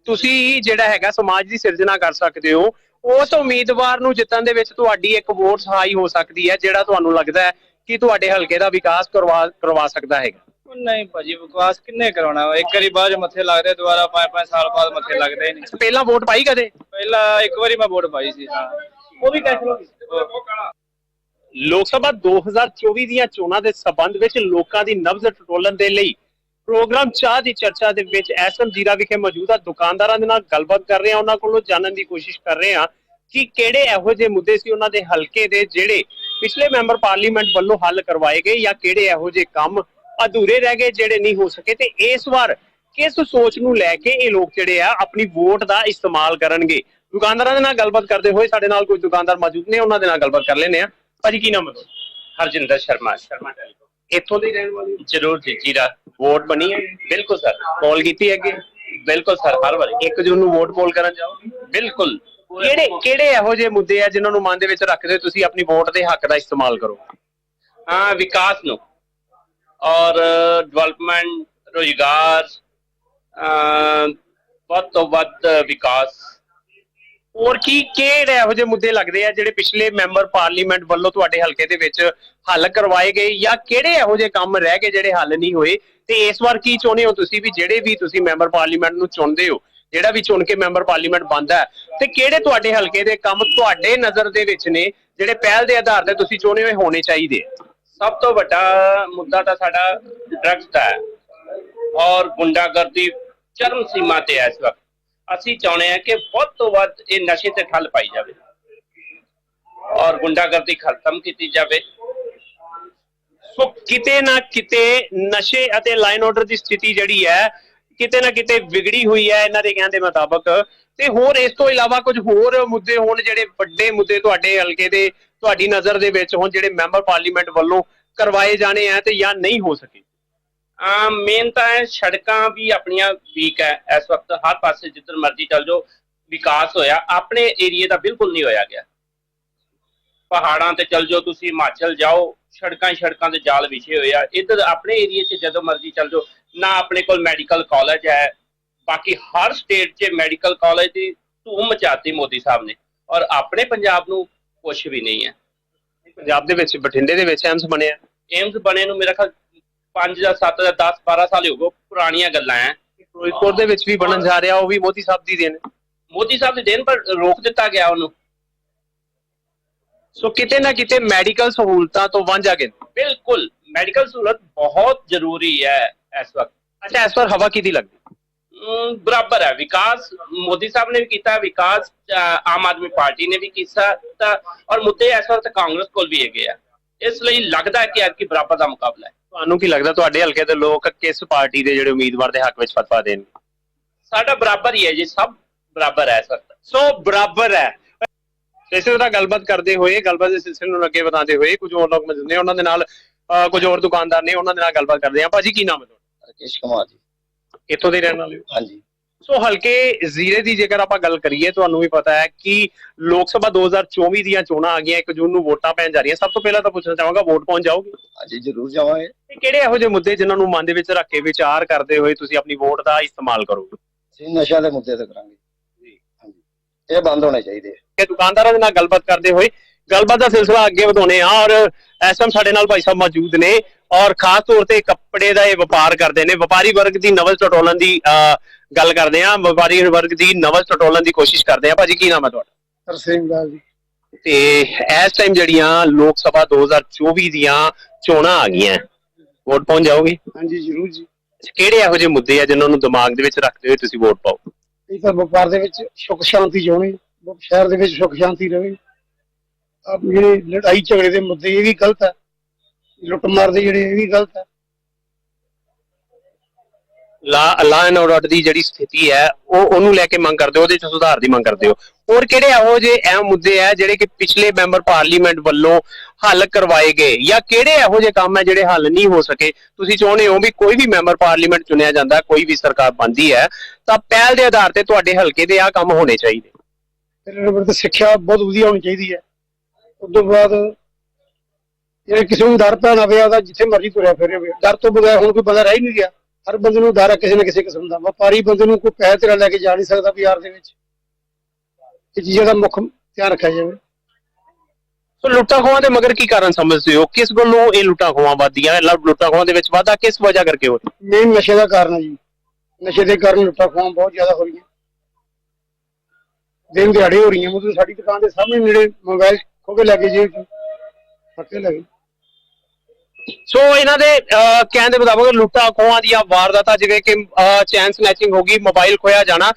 ਤੁਸੀਂ ਜਿਹੜਾ ਹੈਗਾ ਸਮਾਜ ਦੀ ਸਿਰਜਣਾ ਕਰ ਸਕਦੇ ਹੋ। ਉਸ ਉਮੀਦਵਾਰ ਨੂੰ ਜਿੱਤਣ ਦੇ ਵਿੱਚ ਤੁਹਾਡੀ ਇੱਕ ਵੋਟ ਸਹਾਈ ਹੋ ਸਕਦੀ ਹੈ ਜਿਹੜਾ ਤੁਹਾਨੂੰ ਲੱਗਦਾ ਹੈ ਕਿ ਤੁਹਾਡੇ ਹਲਕੇ ਦਾ ਵਿਕਾਸ ਕਰਵਾ ਕਰਵਾ ਸਕਦਾ ਹੈਗਾ। ਉਹ ਨਹੀਂ ਭਾਜੀ ਵਿਕਾਸ ਕਿੰਨੇ ਕਰਾਉਣਾ ਵਾ? ਇੱਕ ਵਾਰੀ ਬਾਅਦ 'ਚ ਮੱਥੇ ਲੱਗਦੇ ਦੁਬਾਰਾ 5-5 ਸਾਲ ਬਾਅਦ ਮੱਥੇ ਲੱਗਦੇ ਹੀ ਨਹੀਂ। ਪਹਿਲਾਂ ਵੋਟ ਪਾਈ ਕਦੇ? ਪਹਿਲਾਂ ਇੱਕ ਵਾਰੀ ਮੈਂ ਵੋਟ ਪਾਈ ਸੀ ਹਾਂ। ਉਹ ਵੀ ਕੈਂਸਲ ਹੋ ਗਈ ਲੋਕ ਸਭਾ 2024 ਦੀਆਂ ਚੋਣਾਂ ਦੇ ਸਬੰਧ ਵਿੱਚ ਲੋਕਾਂ ਦੀ ਨਬਜ਼ ਟਟੋਲਣ ਦੇ ਲਈ ਪ੍ਰੋਗਰਾਮ ਚਾਹ ਦੀ ਚਰਚਾ ਦੇ ਵਿੱਚ ਐਸਐਮ ਜੀਰਾ ਵਿਖੇ ਮੌਜੂਦਾ ਦੁਕਾਨਦਾਰਾਂ ਦੇ ਨਾਲ ਗੱਲਬਾਤ ਕਰ ਰਹੇ ਹਾਂ ਉਹਨਾਂ ਕੋਲੋਂ ਜਾਣਨ ਦੀ ਕੋਸ਼ਿਸ਼ ਕਰ ਰਹੇ ਹਾਂ ਕਿ ਕਿਹੜੇ ਇਹੋ ਜਿਹੇ ਮੁੱਦੇ ਸੀ ਉਹਨਾਂ ਦੇ ਹਲਕੇ ਦੇ ਜਿਹੜੇ ਪਿਛਲੇ ਮੈਂਬਰ ਪਾਰਲੀਮੈਂਟ ਵੱਲੋਂ ਹੱਲ ਕਰਵਾਏ ਗਏ ਜਾਂ ਕਿਹੜੇ ਇਹੋ ਜਿਹੇ ਕੰਮ ਅਧੂਰੇ ਰਹਿ ਗਏ ਜਿਹੜੇ ਨਹੀਂ ਹੋ ਸਕੇ ਤੇ ਇਸ ਵਾਰ ਕਿਸ ਸੋਚ ਨੂੰ ਲੈ ਕੇ ਇਹ ਲੋਕ ਜਿਹੜੇ ਆ ਆਪਣੀ ਵੋਟ ਦਾ ਇਸਤੇਮਾਲ ਕਰਨਗੇ? ਦੁਕਾਨਦਾਰਾਂ ਦੇ ਨਾਲ ਗੱਲਬਾਤ ਕਰਦੇ ਹੋਏ ਸਾਡੇ ਨਾਲ ਕੁਝ ਦੁਕਾਨਦਾਰ ਮੌਜੂਦ ਨੇ, ਉਹਨਾਂ ਦੇ ਨਾਲ ਗੱਲਬਾਤ ਕਰ ਲੈਂਦੇ ਆ। ਭਾਜੀ ਕੀ ਨਾਮ ਹੈ? ਹਰਜਿੰਦਰ ਸ਼ਰਮਾ ਸ਼ਰਮਾ ਟੈਲੀਕੋਮ। ਇੱਥੋਂ ਦੇ ਰਹਿਣ ਵਾਲੇ? ਜਰੂਰ ਜੀ ਜੀਰਾ ਵੋਟ ਬਣੀ ਹੈ? ਬਿਲਕੁਲ ਸਰ। ਕਾਲ ਕੀਤੀ ਹੈ ਅੱਗੇ ਬਿਲਕੁਲ ਸਰ ਹਰ ਵਾਰੀ। 1 ਜੂਨ ਨੂੰ ਵੋਟ ਪੋਲ ਕਰਨ ਜਾਓਗੇ? ਬਿਲਕੁਲ। ਕਿਹੜੇ ਕਿਹੜੇ ਇਹੋ ਜਿਹੇ ਮੁੱਦੇ ਆ ਜਿਨ੍ਹਾਂ ਨੂੰ ਮਨ ਦੇ ਵਿੱਚ ਰੱਖਦੇ ਤੁਸੀਂ ਆਪਣੀ ਵੋਟ ਦੇ ਹੱਕ ਦਾ ਇਸਤੇਮਾਲ ਕਰੋ? ਹਾਂ ਵਿਕਾਸ ਨੂੰ। ਔਰ ਡਿਵੈਲਪਮੈਂਟ ਰੋਜ਼ਗਾਰ ਵੱਧ ਤੋਂ ਵੱਧ ਵਿਕਾਸ। ਹੋਰ ਕੀ, ਕਿਹੜੇ ਇਹੋ ਜਿਹੇ ਮੁੱਦੇ ਲੱਗਦੇ ਆ ਜਿਹੜੇ ਪਿਛਲੇ ਮੈਂਬਰ ਪਾਰਲੀਮੈਂਟ ਵੱਲੋਂ ਤੁਹਾਡੇ ਹਲਕੇ ਦੇ ਵਿੱਚ ਹੱਲ ਕਰਵਾਏ ਗਏ ਜਾਂ ਕਿਹੜੇ ਇਹੋ ਜਿਹੇ ਕੰਮ ਰਹਿ ਗਏ ਜਿਹੜੇ ਹੱਲ ਨਹੀਂ ਹੋਏ? ਤੇ ਇਸ ਵਾਰ ਕੀ ਚਾਹੁੰਦੇ ਹੋ ਤੁਸੀਂ ਵੀ ਜਿਹੜੇ ਵੀ ਤੁਸੀਂ ਮੈਂਬਰ ਪਾਰਲੀਮੈਂਟ ਨੂੰ ਚੁਣਦੇ ਹੋ, ਜਿਹੜਾ ਵੀ ਚੁਣ ਕੇ ਮੈਂਬਰ ਪਾਰਲੀਮੈਂਟ ਬਣਦਾ ਹੈ, ਤੇ ਕਿਹੜੇ ਤੁਹਾਡੇ ਹਲਕੇ ਦੇ ਕੰਮ ਤੁਹਾਡੇ ਨਜ਼ਰ ਦੇ ਵਿੱਚ ਨੇ ਜਿਹੜੇ ਪਹਿਲ ਦੇ ਆਧਾਰ ਤੇ ਤੁਸੀਂ ਚਾਹੁੰਦੇ ਹੋ ਹੋਣੇ ਚਾਹੀਦੇ? ਸਭ ਤੋਂ ਵੱਡਾ ਮੁੱਦਾ ਤਾਂ ਸਾਡਾ ਡਰੱਗਸ ਦਾ ਹੈ ਔਰ ਗੁੰਡਾਗਰਦੀ ਚਰਮ ਸੀਮਾ ਤੇ ਹੈ ਇਸ ਵਕਤ। ਅਸੀਂ ਚਾਹੁੰਦੇ ਹਾਂ ਕਿ ਵੱਧ ਤੋਂ ਵੱਧ ਇਹ ਨਸ਼ੇ ਤੇ ਠੱਲ ਪਾਈ ਜਾਵੇ ਔਰ ਗੁੰਡਾਗਰਦੀ ਖਤਮ ਕੀਤੀ ਜਾਵੇ। ਸੋ ਕਿਤੇ ਨਾ ਕਿਤੇ ਨਸ਼ੇ ਅਤੇ ਲਾਈਨ ਆਰਡਰ ਦੀ ਸਥਿਤੀ ਜਿਹੜੀ ਹੈ, ਕਿਤੇ ਨਾ ਕਿਤੇ ਵਿਗੜੀ ਹੋਈ ਹੈ ਇਹਨਾਂ ਦੇ ਕਹਿਣ ਦੇ ਮੁਤਾਬਕ। ਤੇ ਹੋਰ ਇਸ ਤੋਂ ਇਲਾਵਾ ਕੁਝ ਹੋਰ ਮੁੱਦੇ ਹੋਣ ਜਿਹੜੇ ਵੱਡੇ ਮੁੱਦੇ ਤੁਹਾਡੇ ਹਲਕੇ ਦੇ, ਤੁਹਾਡੀ ਨਜ਼ਰ ਦੇ ਵਿੱਚ ਹੋਣ, ਜਿਹੜੇ ਮੈਂਬਰ ਪਾਰਲੀਮੈਂਟ ਵੱਲੋਂ ਕਰਵਾਏ ਜਾਣੇ ਆ ਤੇ ਜਾਂ ਨਹੀਂ ਹੋ ਸਕੇ। ਮੇਨ ਤਾਂ ਹੈ ਸੜਕਾਂ ਵੀ ਆਪਣੀਆਂ ਵੀਕ ਹੈ। ਇਸ ਵਕਤ ਹਰ ਪਾਸੇ ਜਿੱਧਰ ਮਰਜ਼ੀ ਚੱਲ ਜਾਓ ਵਿਕਾਸ ਹੋਇਆ। ਆਪਣੇ ਏਰੀਏ ਦਾ ਬਿਲਕੁਲ ਨਹੀਂ ਹੋਇਆ ਗਿਆ। ਪਹਾੜਾਂ ਤੇ ਚੱਲ ਜਾਓ ਤੁਸੀਂ ਹਿਮਾਚਲ ਜਾਓ ਸੜਕਾਂ ਹੀ ਸੜਕਾਂ ਦੇ ਜਾਲ ਵਿਛੇ ਹੋਏ ਆ। ਇੱਧਰ ਆਪਣੇ ਏਰੀਏ 'ਚ ਜਦੋਂ ਮਰਜ਼ੀ ਚੱਲ ਜਾਓ ਨਾ ਆਪਣੇ ਕੋਲ ਮੈਡੀਕਲ ਕਾਲਜ ਹੈ। ਬਾਕੀ ਹਰ ਸਟੇਟ 'ਚ ਮੈਡੀਕਲ ਕਾਲਜ ਦੀ ਧੂਮ ਮਚਾਤੀ ਮੋਦੀ ਸਾਹਿਬ ਨੇ। ਔਰ ਆਪਣੇ ਪੰਜਾਬ ਨੂੰ ਕੁਝ ਵੀ ਨਹੀਂ ਹੈ। ਪੰਜਾਬ ਦੇ ਵਿੱਚ ਬਠਿੰਡੇ ਦੇ ਵਿੱਚ ਐਮਸ ਬਣਿਆ। ਏਮਸ ਬਣੇ ਨੂੰ ਮੇਰਾ ਖਿਆਲ 5 ਜਾਂ 7 ਜਾਂ 10 12 ਸਾਲ ਹੋ ਗਏ ਪੁਰਾਣੀਆਂ ਗੱਲਾਂ ਐ। ਫਿਰੋਜ਼ਪੁਰ ਦੇ ਵਿੱਚ ਵੀ ਬਣਨ ਜਾ ਰਿਹਾ ਉਹ ਵੀ ਮੋਦੀ ਸਾਹਿਬ ਦੀ ਦੇਣ। ਮੋਦੀ ਸਾਹਿਬ ਦੇ ਦੇਣ ਪਰ ਰੋਕ ਦਿੱਤਾ ਗਿਆ ਉਹਨੂੰ। ਸੋ ਕਿਤੇ ਨਾ ਕਿਤੇ ਮੈਡੀਕਲ ਸਹੂਲਤਾਂ ਤੋਂ ਵਾਂਝਾ ਗਏ ਬਿਲਕੁਲ ਮੈਡੀਕਲ ਸਹੂਲਤ ਬਹੁਤ ਜ਼ਰੂਰੀ ਹੈ ਇਸ ਵਕਤ। ਅੱਛਾ ਇਸ ਵਾਰ ਹਵਾ ਕਿਹਦੀ ਲੱਗਦੀ? ਅਮ, ਬਰਾਬਰ ਹੈ ਵਿਕਾਸ ਮੋਦੀ ਸਾਹਿਬ ਨੇ ਵੀ ਕੀਤਾ ਵਿਕਾਸ ਅ, ਆਮ ਆਦਮੀ ਪਾਰਟੀ ਨੇ ਵੀ ਕੀਤਾ। ਤਾਂ ਔਰ ਮੁੱਦੇ ਇਸ ਵਕਤ ਕਾਂਗਰਸ ਕੋਲ ਵੀ ਹੈਗੇ ਆ। ਇਸ ਲਈ ਲੱਗਦਾ ਹੈ ਕਿ ਅੱਜ ਕੀ ਬਰਾਬਰ ਦਾ ਮੁਕਾਬਲਾ ਹੈ। ਤੁਹਾਨੂੰ ਕੀ ਲੱਗਦਾ ਤੁਹਾਡੇ ਹਲਕੇ ਦੇ ਲੋਕ ਕਿਸ ਪਾਰਟੀ ਦੇ ਜਿਹੜੇ ਉਮੀਦਵਾਰ ਦੇ ਹੱਕ ਵਿੱਚ ਫਤਵਾ ਦੇਣਗੇ? ਸਾਡਾ ਬਰਾਬਰ ਹੀ ਹੈ ਜੀ ਸਭ ਬਰਾਬਰ ਹੈ ਵਕਤ ਸੋ ਬਰਾਬਰ ਹੈ। ਇਸੇ ਤਰ੍ਹਾਂ ਗੱਲਬਾਤ ਕਰਦੇ ਹੋਏ ਗੱਲਬਾਤ ਦੇ ਸਿਲਸਿਲੇ ਨੂੰ ਅੱਗੇ ਵਧਾਉਂਦੇ ਹੋਏ ਕੁਝ ਹੋਰ ਲੋਕ ਮੌਜੂਦ ਨੇ ਉਹਨਾਂ ਦੇ ਨਾਲ ਕੁਝ ਹੋਰ ਦੁਕਾਨਦਾਰ ਨੇ ਉਹਨਾਂ ਦੇ ਨਾਲ ਗੱਲਬਾਤ ਕਰਦੇ ਹਾਂ। ਭਾਜੀ ਕੀ ਨਾਮ ਹੈ ਤੁਹਾਡਾ? ਰਕੇਸ਼ ਕੁਮਾਰ ਜੀ। ਇੱਥੋਂ ਦੇ ਰਹਿਣ ਵਾਲੇ ਹੋ? ਹਾਂਜੀ। ਸੋ ਹਲਕੇ ਜ਼ੀਰੇ ਦੀ ਜੇਕਰ ਆਪਾਂ ਗੱਲ ਕਰੀਏ ਤੁਹਾਨੂੰ ਵੀ ਪਤਾ ਹੈ ਕਿ ਲੋਕ ਸਭਾ 2024 ਦੀਆਂ ਚੋਣਾਂ ਆ ਗਈਆਂ 1 ਜੂਨ ਨੂੰ ਵੋਟਾਂ ਪੈਣ ਜਾ ਰਹੀਆਂ। ਸਭ ਤੋਂ ਪਹਿਲਾਂ ਤਾਂ ਪੁੱਛਣਾ ਚਾਹਾਂਗਾ ਵੋਟ ਪਹੁੰਚ ਜਾਓਗੇ ਹਾਂਜੀ ਜ਼ਰੂਰ ਜਾਵਾਂਗੇ। ਤੇ ਕਿਹੜੇ ਇਹੋ ਜਿਹੇ ਮੁੱਦੇ ਜਿਨ੍ਹਾਂ ਨੂੰ ਮਨ ਦੇ ਵਿੱਚ ਰੱਖ ਕੇ ਵਿਚਾਰ ਕਰਦੇ ਹੋਏ ਤੁਸੀਂ ਆਪਣੀ ਵੋਟ ਦਾ ਇਸਤੇਮਾਲ ਕਰੋਗੇ? ਅਸੀਂ ਨਸ਼ਿਆਂ ਦੇ ਮੁੱਦੇ ਤੇ ਕਰਾਂਗੇ। ਜੀ। ਹਾਂਜੀ। ਇਹ ਬੰਦ ਹੋਣੇ ਚਾਹੀਦੇ। ਕਿ ਦੁਕਾਨਦਾਰਾਂ ਦੇ ਨਾਲ ਗੱਲਬਾਤ ਕਰਦੇ ਹੋਏ ਗੱਲਬਾਤ ਦਾ ਸਿਲਸਿਲਾ ਅੱਗੇ ਵਧਾਉਣੇ ਆ ਔਰ ਇਸ ਟਾਈਮ ਸਾਡੇ ਨਾਲ ਭਾਈ ਸਾਹਿਬ ਮੌਜੂਦ ਨੇ ਔਰ ਖਾਸ ਤੌਰ ਤੇ ਕੱਪੜੇ ਦਾ ਇਹ ਵਪਾਰ ਕਰਦੇ ਨੇ ਵਪਾਰੀ ਵਰਗ ਦੀ ਨਵਲ ਟਟੋਲਣ ਦੀ ਗੱਲ ਕਰਦੇ ਆ ਵਪਾਰੀ ਵਰਗ ਦੀ ਨਵਲ ਟਟੋਲਣ ਦੀ ਕੋਸ਼ਿਸ਼ ਕਰਦੇ ਆ ਭਾਜੀ ਕੀ ਨਾਮ ਹੈ ਤੁਹਾਡਾ? ਤਰਸੇਮ ਲਾਲ ਜੀ। ਤੇ ਇਸ ਟਾਈਮ ਜਿਹੜੀਆਂ ਲੋਕ ਸਭਾ 2024 ਦੀਆਂ ਚੋਣਾਂ ਆ ਗਈਆਂ ਵੋਟ ਪਾਉਣ ਜਾਓਗੇ? ਹਾਂਜੀ ਜ਼ਰੂਰ ਜੀ। ਕਿਹੜੇ ਇਹੋ ਜਿਹੇ ਮੁੱਦੇ ਆ ਜਿਨ੍ਹਾਂ ਨੂੰ ਦਿਮਾਗ ਦੇ ਵਿੱਚ ਰੱਖਦੇ ਹੋਏ ਤੁਸੀਂ ਵੋਟ ਪਾਓ? ਇਹ ਤਾਂ ਵਪਾਰ ਦੇ ਵਿੱਚ ਸੁੱਖ ਸ਼ਾਂਤੀ ਚਾਹੁੰਦੇ। ਸ਼ਹਿਰ ਦੇ ਵਿੱਚ ਸੁੱਖ ਸ਼ਾਂਤੀ ਰਹੇ। ਜਿਹੜੇ ਲੜਾਈ ਝਗੜੇ ਦੇ ਮੁੱਦੇ ਇਹ ਵੀ ਗਲਤ ਹੈ। ਲੁੱਟ ਮਾਰ ਦੇ ਜਿਹੜੇ ਇਹ ਵੀ ਗਲਤ ਹੈ। ਲਾ ਲਾ ਐਂਡ ਆਰਡਰ ਦੀ ਜਿਹੜੀ ਸਥਿਤੀ ਹੈ ਉਹ ਉਹਨੂੰ ਲੈ ਕੇ ਮੰਗ ਕਰਦੇ ਹੋ ਉਹਦੇ ਚ ਸੁਧਾਰ ਦੀ ਮੰਗ ਕਰਦੇ ਹੋ। ਹੋਰ ਕਿਹੜੇ ਇਹੋ ਜਿਹੇ ਅਹਿਮ ਮੁੱਦੇ ਆ ਜਿਹੜੇ ਕਿ ਪਿਛਲੇ ਮੈਂਬਰ ਪਾਰਲੀਮੈਂਟ ਵੱਲੋਂ ਹੱਲ ਕਰਵਾਏ ਗਏ? ਜਾਂ ਕਿਹੜੇ ਇਹੋ ਜਿਹੇ ਕੰਮ ਹੈ ਜਿਹੜੇ ਹੱਲ ਨਹੀਂ ਹੋ ਸਕੇ? ਤੁਸੀਂ ਚਾਹੁੰਦੇ ਹੋ ਵੀ ਕੋਈ ਵੀ ਮੈਂਬਰ ਪਾਰਲੀਮੈਂਟ ਚੁਣਿਆ ਜਾਂਦਾ ਕੋਈ ਵੀ ਸਰਕਾਰ ਬਣਦੀ ਹੈ ਤਾਂ ਪਹਿਲ ਦੇ ਆਧਾਰ ਤੇ ਤੁਹਾਡੇ ਹਲਕੇ ਦੇ ਆ ਕੰਮ ਹੋਣੇ ਚਾਹੀਦੇ। ਤੇ ਨੰਬਰ ਤੇ ਸਿੱਖਿਆ ਬਹੁਤ ਵਧੀਆ ਹੋਣੀ ਚਾਹੀਦੀ ਹੈ। ਤੋਂ ਬਾਅਦ ਜਿਹੜੇ ਕਿਸੇ ਨੂੰ ਡਰ ਪੈਣਾ ਪਿਆ ਉਹਦਾ ਜਿੱਥੇ ਮਰਜ਼ੀ ਤੁਰਿਆ ਫਿਰੇ ਹੋਵੇ ਡਰ ਤੋਂ ਬਗੈਰ ਹੁਣ ਕੋਈ ਬੰਦਾ ਰਹਿ ਹੀ ਨਹੀਂ ਗਿਆ। ਹਰ ਬੰਦੇ ਨੂੰ ਡਰ ਕਿਸੇ ਨਾ ਕਿਸੇ ਕਿਸਮ ਦਾ। ਵਪਾਰੀ ਬੰਦੇ ਨੂੰ ਕੋਈ ਪੈਸੇ ਤੇਰਾ ਲੈ ਕੇ ਜਾ ਨਹੀਂ ਸਕਦਾ ਬਾਜ਼ਾਰ ਦੇ ਵਿੱਚ। ਇਹ ਚੀਜ਼ਾਂ ਦਾ ਮੁੱਖ ਧਿਆਨ ਰੱਖਿਆ ਜਾਵੇ। ਸੋ ਲੁੱਟਾਂ ਖੋਹਾਂ ਦੇ ਮਗਰ ਕੀ ਕਾਰਨ ਸਮਝਦੇ ਹੋ? ਕਿਸ ਗੱਲੋਂ ਇਹ ਲੁੱਟਾਂ ਖੋਹਾਂ ਵੱਧਦੀਆਂ? ਲੁੱਟਾਂ ਖੋਹਾਂ ਦੇ ਵਿੱਚ ਵਾਧਾ ਕਿਸ ਵਜ੍ਹਾ ਕਰਕੇ ਹੋ ਰਿਹਾ? ਮੇਨ ਨਸ਼ੇ ਦਾ ਕਾਰਨ ਹੈ ਜੀ। ਨਸ਼ੇ ਦੇ ਕਾਰਨ ਲੁੱਟਾਂ ਖੋਹਾਂ ਬਹੁਤ ਜ਼ਿਆਦਾ ਹੋ ਰਹੀਆਂ। ਦਿਨ ਦਿਹਾੜੇ ਹੋ ਰਹੀਆਂ। ਮਤਲਬ ਸਾਡੀ ਦੁਕਾਨ ਦੇ ਸਾਹਮਣੇ ਨੇੜੇ ਮੋਬਾਈਲ ਖੋ ਕੇ ਲੈ ਕੇ ਜੇਬ ਚ। ਫੱਟੇ ਲੱਗੇ ਸੋ ਇਹਨਾਂ ਦੇ ਕਹਿਣ ਦੇ ਮੁਤਾਬਕ ਲੁੱਟਾਂ ਖੋਹਾਂ ਦੀਆਂ ਵਾਰਦਾਤਾਂ ਜਿਵੇਂ ਕਿ ਚੈਨ ਸਨੈਚਿੰਗ ਹੋ ਗਈ ਮੋਬਾਈਲ ਖੋਇਆ ਜਾਣਾ